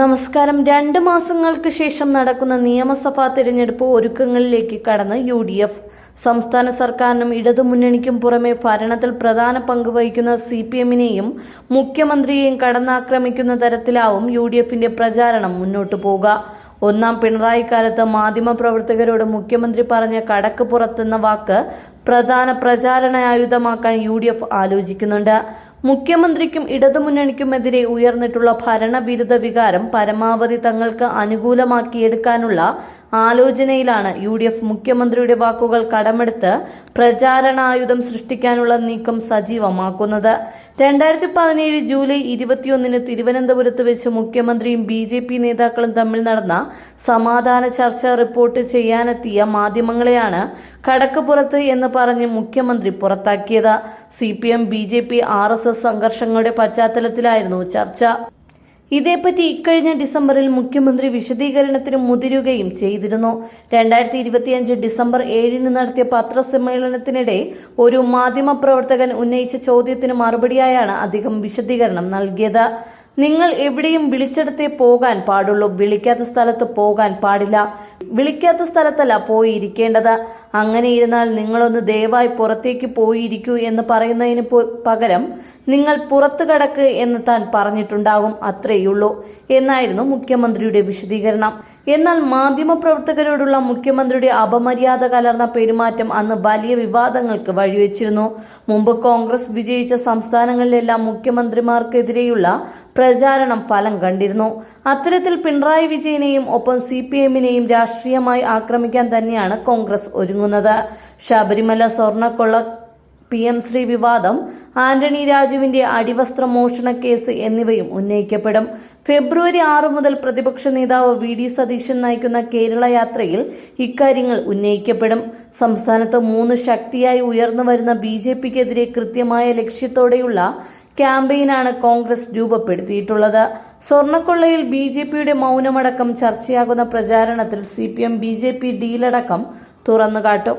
നമസ്കാരം. രണ്ട് മാസങ്ങൾക്ക് ശേഷം നടക്കുന്ന നിയമസഭാ തിരഞ്ഞെടുപ്പ് ഒരുക്കങ്ങളിലേക്ക് കടന്ന് യു ഡി എഫ്. സംസ്ഥാന സർക്കാരിനും ഇടതുമുന്നണിക്കും പുറമെ ഭരണത്തിൽ പ്രധാന പങ്ക് വഹിക്കുന്ന സി പി എമ്മിനെയും മുഖ്യമന്ത്രിയെയും കടന്നാക്രമിക്കുന്ന തരത്തിലാവും യു ഡി എഫിന്റെ പ്രചാരണം മുന്നോട്ടു പോവുക. ഒന്നാം പിണറായി കാലത്ത് മാധ്യമപ്രവർത്തകരോട് മുഖ്യമന്ത്രി പറഞ്ഞ കടക്ക് പുറത്തെന്ന വാക്ക് പ്രധാന പ്രചാരണായുധമാക്കാൻ യു ഡി എഫ് ആലോചിക്കുന്നുണ്ട്. മുഖ്യമന്ത്രിക്കും ഇടതുമുന്നണിക്കുമെതിരെ ഉയർന്നിട്ടുള്ള ഭരണവിരുദ്ധ വികാരം പരമാവധി തങ്ങൾക്ക് അനുകൂലമാക്കിയെടുക്കാനുള്ള ആലോചനയിലാണ് യു ഡി എഫ് മുഖ്യമന്ത്രിയുടെ വാക്കുകൾ കടമെടുത്ത് പ്രചാരണായുധം സൃഷ്ടിക്കാനുള്ള നീക്കം സജീവമാക്കുന്നത്. രണ്ടായിരത്തി പതിനേഴ് ജൂലൈ ഇരുപത്തിയൊന്നിന് തിരുവനന്തപുരത്ത് വെച്ച് മുഖ്യമന്ത്രിയും ബി ജെ പി നേതാക്കളും തമ്മിൽ നടന്ന സമാധാന ചർച്ച റിപ്പോർട്ട് ചെയ്യാനെത്തിയ മാധ്യമങ്ങളെയാണ് കടക്കുപുറത്ത് എന്ന് പറഞ്ഞ് മുഖ്യമന്ത്രി പുറത്താക്കിയത്. C P M B J P R S S സംഘർഷങ്ങളുടെ പശ്ചാത്തലത്തിലായിരുന്നു ചർച്ച. ഇതേപ്പറ്റി ഇക്കഴിഞ്ഞ ഡിസംബറിൽ മുഖ്യമന്ത്രി വിശദീകരണത്തിന് മുതിരുകയും ചെയ്തിരുന്നു. രണ്ടായിരത്തി ഇരുപത്തിയഞ്ച് ഡിസംബർ ഏഴിന് നടത്തിയ പത്രസമ്മേളനത്തിനിടെ ഒരു മാധ്യമപ്രവർത്തകൻ ഉന്നയിച്ച ചോദ്യത്തിന് മറുപടിയായാണ് അദ്ദേഹം വിശദീകരണം നൽകിയത്. നിങ്ങൾ എവിടെയും വിളിച്ചെടുത്തേ പോകാൻ പാടുള്ളൂ. വിളിക്കാത്ത സ്ഥലത്ത് പോകാൻ പാടില്ല. വിളിക്കാത്ത സ്ഥലത്തല്ല പോയിരിക്കേണ്ടത്. അങ്ങനെ ഇരുന്നാൽ നിങ്ങളൊന്ന് ദയവായി പുറത്തേക്ക് പോയിരിക്കൂ എന്ന് പറയുന്നതിന് പകരം നിങ്ങൾ പുറത്തു കടക്ക് എന്ന് താൻ പറഞ്ഞിട്ടുണ്ടാകും അത്രയുള്ളൂ എന്നായിരുന്നു മുഖ്യമന്ത്രിയുടെ വിശദീകരണം. എന്നാൽ മാധ്യമപ്രവർത്തകരോടുള്ള മുഖ്യമന്ത്രിയുടെ അപമര്യാദ കലർന്ന പെരുമാറ്റം അന്ന് വലിയ വിവാദങ്ങൾക്ക് വഴിവെച്ചിരുന്നു. മുമ്പ് കോൺഗ്രസ് വിജയിച്ച സംസ്ഥാനങ്ങളിലെല്ലാം മുഖ്യമന്ത്രിമാർക്കെതിരെയുള്ള പ്രചാരണം ഫലം കണ്ടിരുന്നു. അത്തരത്തിൽ പിണറായി വിജയനെയും ഒപ്പം സി പി എമ്മിനെയും രാഷ്ട്രീയമായി ആക്രമിക്കാൻ തന്നെയാണ് കോൺഗ്രസ് ഒരുങ്ങുന്നത്. ശബരിമല സ്വർണക്കൊള്ള പി എം ശ്രീ വിവാദം ആന്റണി രാജുവിന്റെ അടിവസ്ത്ര മോഷണ കേസ് എന്നിവയും ഉന്നയിക്കപ്പെടും. ഫെബ്രുവരി ആറ് മുതൽ പ്രതിപക്ഷ നേതാവ് വി ഡി സതീശൻ നയിക്കുന്ന കേരള യാത്രയിൽ ഇക്കാര്യങ്ങൾ ഉന്നയിക്കപ്പെടും. സംസ്ഥാനത്ത് മൂന്ന് ശക്തിയായി ഉയർന്നു വരുന്ന ബി ജെ പിക്കെതിരെ കൃത്യമായ ലക്ഷ്യത്തോടെയുള്ള ക്യാമ്പയിനാണ് കോൺഗ്രസ് രൂപപ്പെടുത്തിയിട്ടുള്ളത്. സ്വർണക്കൊള്ളയിൽ ബി ജെ പിയുടെ മൗനമടക്കം ചർച്ചയാകുന്ന പ്രചാരണത്തിൽ C P M B J P ഡീലടക്കം തുറന്നുകാട്ടും.